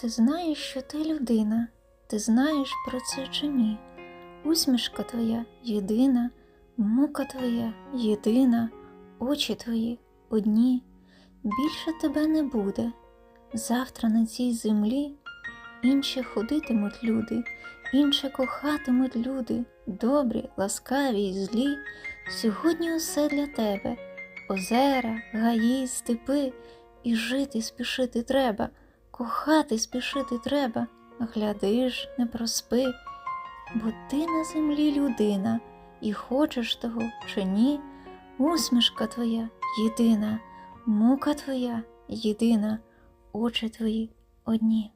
Ти знаєш, що ти людина, ти знаєш про це чи ні? Усмішка твоя єдина, мука твоя єдина, очі твої одні, більше тебе не буде. Завтра на цій землі інші ходитимуть люди, інші кохатимуть люди, добрі, ласкаві й злі. Сьогодні усе для тебе озера, гаї, степи, і жити спішити треба, кохати спішити треба, гляди ж, не проспи, бо ти на землі людина, і хочеш того чи ні, усмішка твоя єдина, мука твоя єдина, очі твої одні.